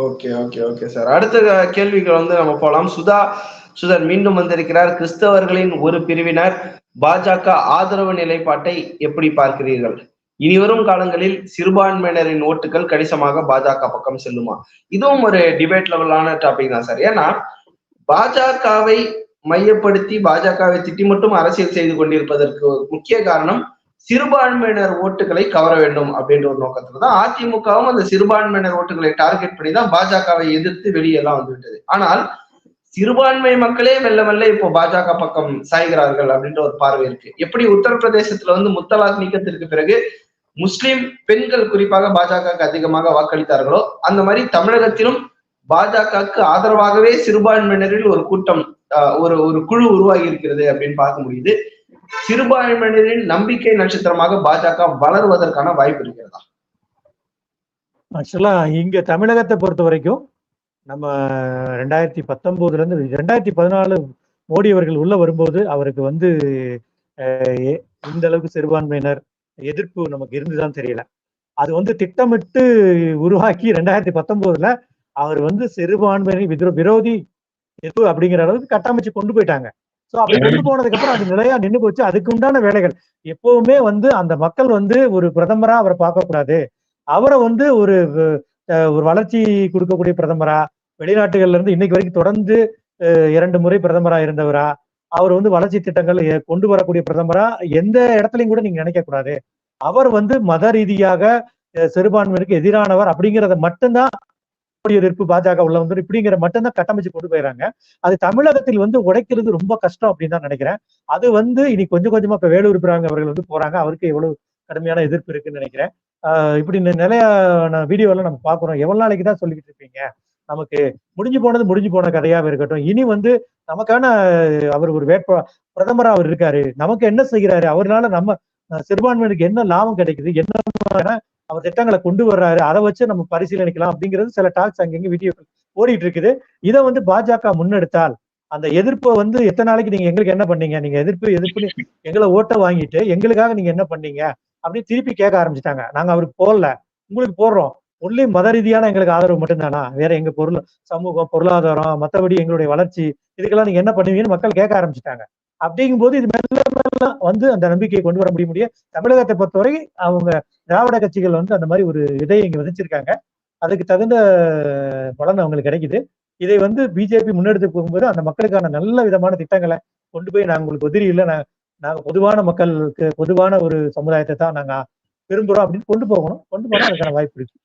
Okay okay okay sir. அடுத்த கேள்விக்கு வந்து நம்ம போலாம். சுதா சுதர் மீண்டும் வந்திருக்கிறார். கிறிஸ்தவர்களின் ஒரு பிரிவினர் பாஜக ஆதரவு நிலைப்பாட்டை எப்படி பார்க்கிறீர்கள்? இனிவரும் காலங்களில் சிறுபான்மையினரின் ஓட்டுகள் கணிசமாக பாஜக பக்கம் செல்லுமா? இதுவும் ஒரு டிபேட் லெவலான டாபிக் தான் சார். ஏன்னா பாஜகவை மையப்படுத்தி பாஜகவை திட்டி மட்டும் அரசியல் செய்து கொண்டிருப்பதற்கு முக்கிய காரணம் சிறுபான்மையினர் ஓட்டுகளை கவர வேண்டும் அப்படின்ற ஒரு நோக்கத்துல தான் அதிமுகவும் அந்த சிறுபான்மையினர் ஓட்டுகளை டார்கெட் பண்ணி தான் பாஜகவை எதிர்த்து வெளியெல்லாம் வந்துவிட்டது. ஆனால் சிறுபான்மை மக்களே மெல்ல மெல்ல இப்போ பாஜக பக்கம் சாய்கிறார்கள் அப்படின்ற ஒரு பார்வை இருக்கு. எப்படி உத்தரப்பிரதேசத்துல வந்து முத்தலாக் நீக்கத்திற்கு பிறகு முஸ்லிம் பெண்கள் குறிப்பாக பாஜகவுக்கு அதிகமாக வாக்களித்தார்களோ அந்த மாதிரி தமிழகத்திலும் பாஜகவுக்கு ஆதரவாகவே சிறுபான்மையினரில் ஒரு கூட்டம் ஒரு ஒரு குழு உருவாகி இருக்கிறது அப்படின்னு பார்க்க முடியுது. சிறுபான்மையினரின் நம்பிக்கை நட்சத்திரமாக பாஜக வளருவதற்கான வாய்ப்பு இருக்கிறதா? ஆக்சுவலா இங்க தமிழகத்தை பொறுத்த வரைக்கும் நம்ம ரெண்டாயிரத்தி பத்தொன்பதுல இருந்து ரெண்டாயிரத்தி பதினாலு மோடி அவர்கள் உள்ள வரும்போது அவருக்கு வந்து இந்த அளவுக்கு சிறுபான்மையினர் எதிர்ப்பு நமக்கு இருந்துதான் தெரியல. அது வந்து திட்டமிட்டு உருவாக்கி ரெண்டாயிரத்தி பத்தொன்பதுல அவர் வந்து சிறுபான்மையினர் விரோதி எதிர்ப்பு அப்படிங்கிற அளவுக்கு கட்டமைச்சு கொண்டு போயிட்டாங்க. சோ அப்படி கொண்டு போனதுக்கு அப்புறம் அது நிலையா நின்று போச்சு. அதுக்கு உண்டான வேலைகள். எப்பவுமே வந்து அந்த மக்கள் வந்து ஒரு பிரதமரா அவரை பார்க்க கூடாது அவரை வந்து ஒரு ஒரு வளர்ச்சி கொடுக்கக்கூடிய பிரதமரா வெளிநாட்டுகள்ல இருந்து இன்னைக்கு வரைக்கும் தொடர்ந்து இரண்டு முறை பிரதமரா இருந்தவரா அவர் வந்து வளர்ச்சி திட்டங்கள் கொண்டு வரக்கூடிய பிரதமரா எந்த இடத்துலயும் கூட நீங்க நினைக்க கூடாது. அவர் வந்து மத ரீதியாக சிறுபான்மையினருக்கு எதிரானவர் அப்படிங்கிறத மட்டும்தான் எதிர்ப்பு பாஜக உள்ள வந்து இப்படிங்கிற மட்டும்தான் கட்டமைச்சு கொண்டு போயிடறாங்க அது தமிழகத்தில் வந்து உடைக்கிறது ரொம்ப கஷ்டம் அப்படின்னு தான் நினைக்கிறேன். அது வந்து இனி கொஞ்சம் கொஞ்சமா இப்ப வேலூர் பிராங்க அவர்கள் வந்து போறாங்க. அவருக்கு எவ்வளவு கடுமையான எதிர்ப்பு இருக்குன்னு நினைக்கிறேன். ஆஹ் இப்படி நிறைய வீடியோல நம்ம பாக்குறோம் எவ்வளவு நாளைக்கு தான் சொல்லிக்கிட்டு இருப்பீங்க? நமக்கு முடிஞ்சு போனது முடிஞ்சு போன கதையாக இருக்கட்டும். இனி வந்து நமக்கான அவர் ஒரு வேட்பா பிரதமரா அவர் இருக்காரு. நமக்கு என்ன செய்கிறாரு? அவரால் நம்ம சிறுபான்மையினருக்கு என்ன லாபம் கிடைக்குது? என்ன அவர் திட்டங்களை கொண்டு வர்றாரு அதை வச்சு நம்ம பரிசீலனிக்கலாம் அப்படிங்கிறது சில டாக்ஸ் அங்கங்க வீடியோ ஓடிட்டு இருக்குது. இதை வந்து பாஜக முன்னெடுத்தால் அந்த எதிர்ப்பை வந்து எத்தனை நாளைக்கு நீங்க எங்களுக்கு என்ன பண்ணீங்க? நீங்க எதிர்ப்பு எதிர்ப்பு எங்களை ஓட்ட வாங்கிட்டு எங்களுக்காக நீங்க என்ன பண்ணீங்க? அப்படின்னு திருப்பி கேட்க ஆரம்பிச்சிட்டாங்க. நாங்க அவருக்கு போடல. உங்களுக்கு போடுறோம். ஒன்லி மத ரீதியான எங்களுக்கு ஆதரவு மட்டும்தானா? வேற எங்க பொருள் சமூகம் பொருளாதாரம் மற்றபடி எங்களுடைய வளர்ச்சி இதுக்கெல்லாம் நீங்க என்ன பண்ணுவீங்கன்னு மக்கள் கேட்க ஆரம்பிச்சிட்டாங்க. அப்படிங்கும்போது இது மெல்ல மெல்ல வந்து அந்த நம்பிக்கையை கொண்டு வர முடிய முடிய தமிழகத்தை பொறுத்தவரை அவங்க திராவிட கட்சிகள் வந்து அந்த மாதிரி ஒரு இதை இங்க விதைச்சிருக்காங்க. அதுக்கு தகுந்த பலன் அவங்களுக்கு கிடைக்குது. இதை வந்து பிஜேபி முன்னெடுத்து போகும்போது அந்த மக்களுக்கான நல்ல விதமான திட்டங்களை கொண்டு போய் நாங்கள் உங்களுக்கு உதிரி இல்லை. நாங்கள் பொதுவான மக்களுக்கு பொதுவான ஒரு சமுதாயத்தை தான் நாங்கள் விரும்புறோம் அப்படின்னு கொண்டு போகணும். கொண்டு போனால் அதுக்கான வாய்ப்பு இருக்கு.